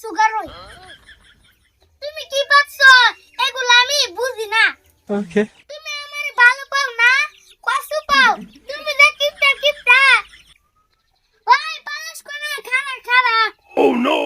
Sugar হই তুমি কি ভাবছ? এগুলো আমি বুঝি না। ওকে তুমি আমার ভালো পাও না কষ্ট পাও। তুমি যে কিপটা কিপটা। ওই পালাস কোনা খানা খানা Oh no!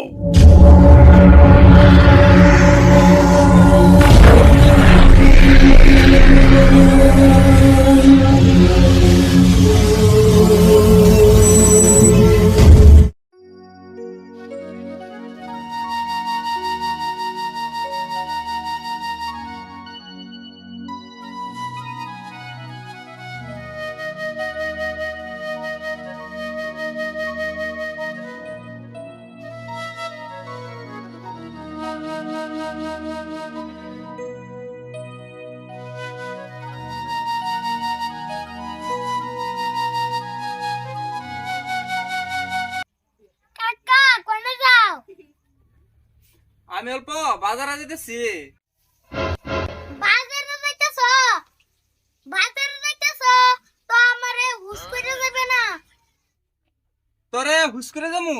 আমি অল্প বাজারে যেতেছি বাজারে যাইতেছ? বাজারে যাইতেছ? তো আমারে হুস করে যাবে না। তোরে হুস করে যামু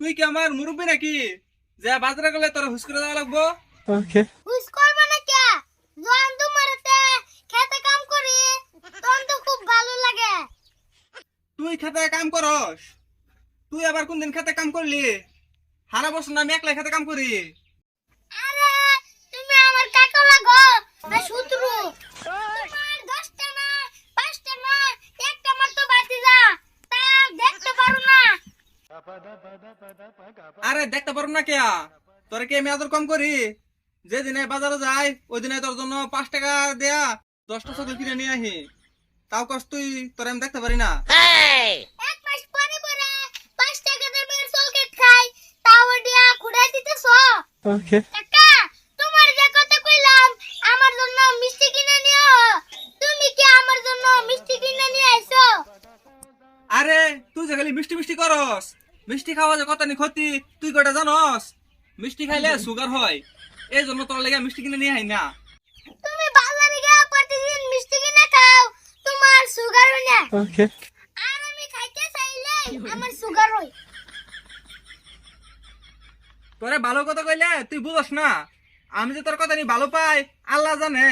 তুই কি আমার মুরব্বী নাকি? যে বাজারে গেলে তোরে হুস করে যাওয়া লাগবো? Okay. হুস করবে না কে? যখন তোমারতে খেতে কাম করি তখন তো খুব ভালো লাগে। তুই খেতে কাম করস? তুই আবার কোন দিন খেতে কাম করলি? সারা বছর না আমি একলা খেতে কাম করি। আরে তুমি আমার কাকা লাগো না শত্রু। তোমার দশটা না পাঁচটা না একটা মাত্র বাতি যা। তা দেখতে পারো না। আরে দেখতে পারো না কে তোরে কি আমি আদর কম করি? যেদিনে বাজারে যাই ওই দিনে তোর জন্য পাঁচ টাকা দেয়া দশটা চকলেট কিনে নিয়ে আহি। তাও কষ্ট তুই তোরে আমি দেখতে পারি না এক মাস পরে পরে পাঁচ টাকা দামের চকলেট খাই তাও দিয়া খুঁড়ে দিতেছ Okay. কাকা তোমার যে কথা কইলাম আমার জন্য মিষ্টি কিনে নিও। তুমি কি আমার জন্য মিষ্টি কিনে নিয়ে আইছো? আরে তুই যে খালি মিষ্টি মিষ্টি করস মিষ্টি খাওয়া যে নি ক্ষতি তুই কটা জানস? মিষ্টি খাইলে সুগার হয় এই জন্য তোর লেগে মিষ্টি কিনে নিয়ে আই না। তুমি বাজারে গিয়ে প্রতিদিন মিষ্টি কিনে খাও তোমার সুগার হয় না. আর আমি খাইতে চাইলে আমার সুগার হয় তোরে ভালো কথা কইলে তুই বুঝস না। আমি যে তোর কথা নি ভালো পাই আল্লাহ জানে।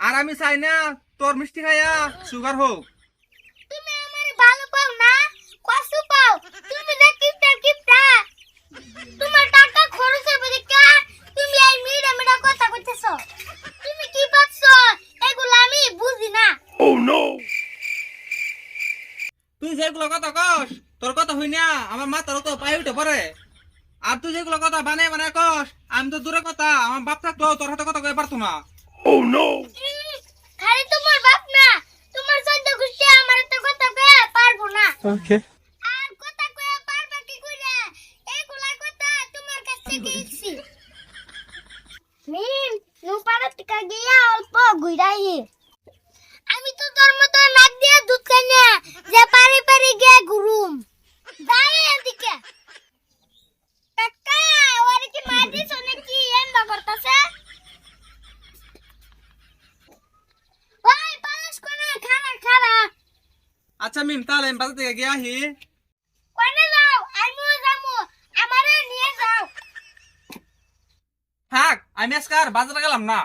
আর আমি চাই না তোর মিষ্টি খাইয়া সুগার হোক। তুমি আমার ভালো পাও না কষ্ট পাও। তুমি যে কিপটা কিপটা। তোমার টাকা খরচ হবে দেখা তুমি এই মিডা মিডা কথা কইতেছো। তুমি কি ভাবছ? এগুলো আমি বুঝি না। Oh no! তুই যেগুলো কথা কস তোর কথা হই না আমার মাথার তো পায়ে উঠে পড়ে। আর তুই যেগুলো কথা বানায় বানায় কস আমি তো দূরে কথা আমার বাপ থাকতো তোর হাতে কথা কয়ে পারতো না। Oh no! উম, খালি তোমার বাপ না তোমার সদ্য খুশি আমার তো কথা কয়ে পারব না। Okay. আর কথা কয়ে পারবে কি কইরা? এগুলা কথা তোমার কাছ থেকে শিখছি মিম নুপাড়া টিকা গিয়া অল্প ঘুরাই আমি তো তোর মতো নাক দিয়ে দুধ খাই না যে পারি পারি গিয়ে ঘুরুম। যাই এদিকে কাকা ওরে কি মাটি শোনে কি এম করতেছে ওই পালাস কোনা খানা খানা আচ্ছা মিম তাহলে আমি বাজার থেকে গিয়ে আহি কোনে যাও আমিও যাব আমারে নিয়ে যাও। থাক আমি আজকে আর বাজারে গেলাম না।